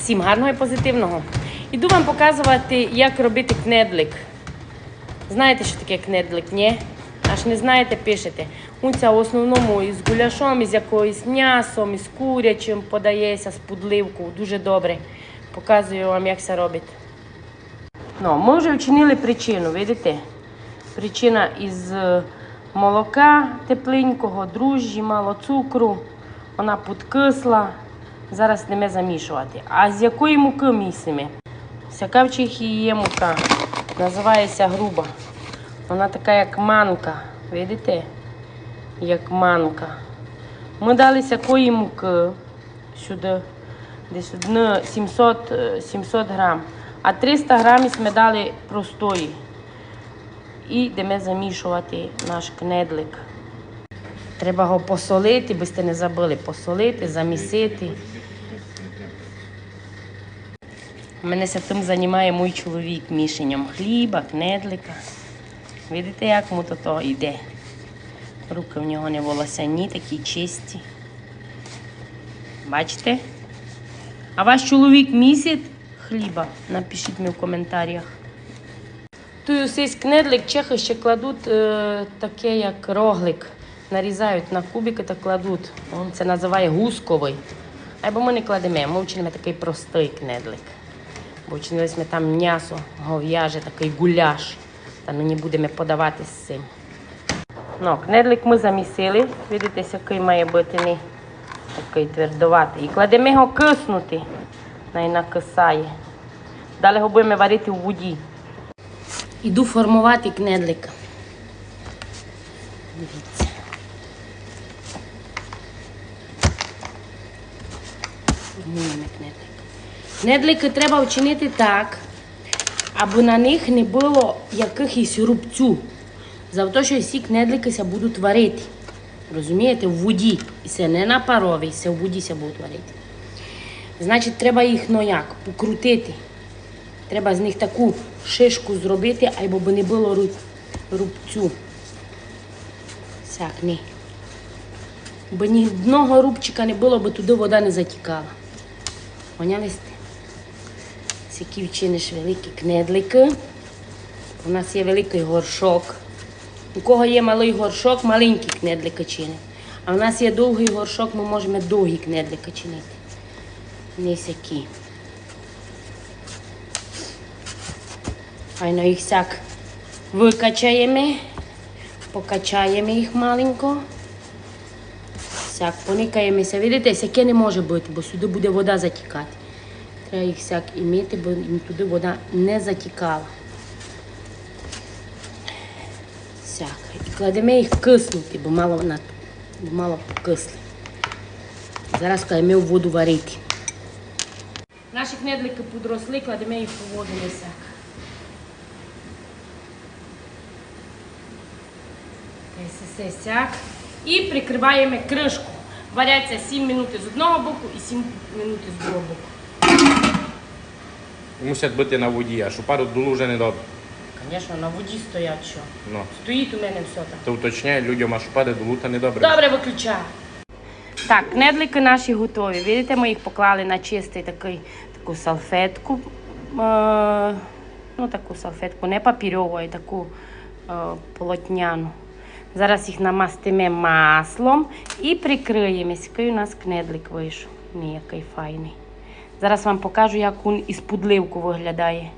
Всім гарного і позитивного. Іду вам показувати, як робити кнедлик. Знаєте, що таке кнедлик, ні? Аж не знаєте, пишете. Уця в основному із гуляшом, із якоюсь м'ясом, із курячим подається з пудливку. Дуже добре. Показую вам, як це робить. Ну, ми вже вчинили причину, видите? Причина із е, молока тепленького, дружжі, мало цукру. Вона підкисла. Зараз ними замішувати. А з якої муки місимо? Всяка в є мука. Називається груба. Вона така, як манка. Видите? Як манка. Ми дали з якої муки сюди. Десь 700, е, 700 грам. А 300 грамів ми дали простої. І йдемо замішувати наш кнедлик. Треба його посолити, би сте не забули. Посолити, замісити. Мене тим займає мій чоловік мішанням хліба, кнедлика. Видите, як му то то йде. Руки в нього не волосяні, такі чисті. Бачите? А ваш чоловік місить хліба? Напишіть мені в коментарях. Тую сись кнедлик чехи ще кладуть е, таке, як роглик. Нарізають на кубики та кладуть. Он це називає гусковий. Або ми не кладемо, ми вчинимо такий простий кнедлик. Бо вчинили ми там м'ясо, гов'яже, такий гуляш. Та ми не будемо подавати з цим. Ну, кнедлик ми замісили. Видите, який має бути не такий твердоватий. І кладемо його киснути. Най накисає. Далі його будемо варити в воді. Іду формувати кнедлика. Дивіться. Формуємо кнедлик. Кнедлики треба вчинити так, аби на них не було якихось рубцю. За те, що всі кнедлики ся будуть варити. Розумієте, в воді. І це не на паровій, це в воді ся будуть варити. Значить, треба їх ну як, покрутити. Треба з них таку шишку зробити, або б не було руб- рубцю. Сяк, ні. Бо ні одного рубчика не було, бо туди вода не затікала. Поняли сте? Сякі вчиниш великі кнедлики. У нас є великий горшок. У кого є малий горшок, маленькі кнедлики чинить. А в нас є довгий горшок, ми можемо довгі кнедлики чинити. Не сякі. Файно їх сяк викачаємо, покачаємо їх маленько. Сяк поникаємося. Видите, сяке не може бути, бо сюди буде вода затікати. Треба їх сяк іміти, бо туди вода не затікала. Сяк. І кладемо їх киснути, бо мало, на, бо мало покисли. Зараз кладемо в воду варити. Наші кнедлики підросли, кладемо їх у воду не сяк. І прикриваємо кришку. Варяться 7 минут з одного боку і 7 минут з другого боку. Мусять бути на воді, а що пару дулу вже не добре. Звісно, на воді стоять що. Ну, Стоїть у мене все там. то уточняє людям, а що пару дулу та не добре. Добре, виключаю. Так, кнедлики наші готові. Видите, ми їх поклали на чистий такий, таку салфетку. Е, ну, таку салфетку, не папірьову, а таку е, полотняну. Зараз їх намастимо маслом і прикриємо. Який у нас кнедлик вийшов. Ні, який файний. Зараз вам покажу, як кун із пудливку виглядає.